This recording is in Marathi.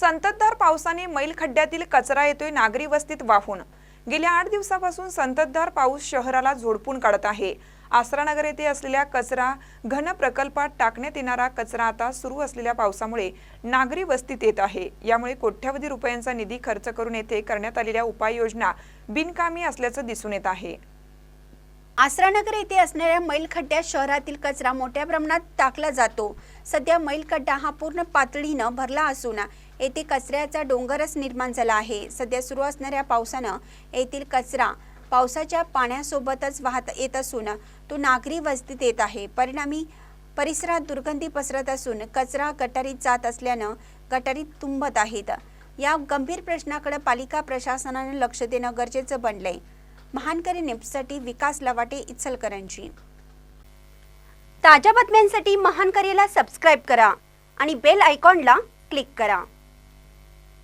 संततधार पावसाने मैल खड्ड्यातील कचरा येतोय नागरी वस्तीत वाहून. गेल्या आठ दिवसापासून संततधार पाऊस शहराला झोडपून काढत आहे. आसरानगर येथे असलेल्या कचरा घन प्रकल्पात टाकण्यात येणारा कचरा आता सुरू असलेल्या पावसामुळे नागरी वस्तीत येत आहे. यामुळे कोट्यवधी रुपयांचा निधी खर्च करून येथे करण्यात आलेल्या उपाययोजना बिनकामी असल्याचं दिसून येत आहे. आसरानगर येथे असणाऱ्या मैलखड्ड्यात शहरातील कचरा मोठ्या प्रमाणात टाकला जातो. सध्या मैलखड्डा हा पूर्ण पातळीनं भरला असून येथे कचऱ्याचा डोंगरच निर्माण झाला आहे. सध्या सुरू असणाऱ्या पावसानं येथील कचरा पावसाच्या पाण्यासोबतच वाहत येत असून तो नागरी वस्तीत येत आहे. परिणामी परिसरात दुर्गंधी पसरत असून कचरा गटारीत जात असल्यानं गटारीत तुंबत आहेत. या गंभीर प्रश्नाकडे पालिका प्रशासनानं लक्ष देणं गरजेचं बनलंय. महानकरी नेपसाठी विकास लवाटे इचलकरंजी. ताज्या बातम्यांसाठी महानकरीला सबस्क्राईब करा आणि बेल आयकॉनला क्लिक करा.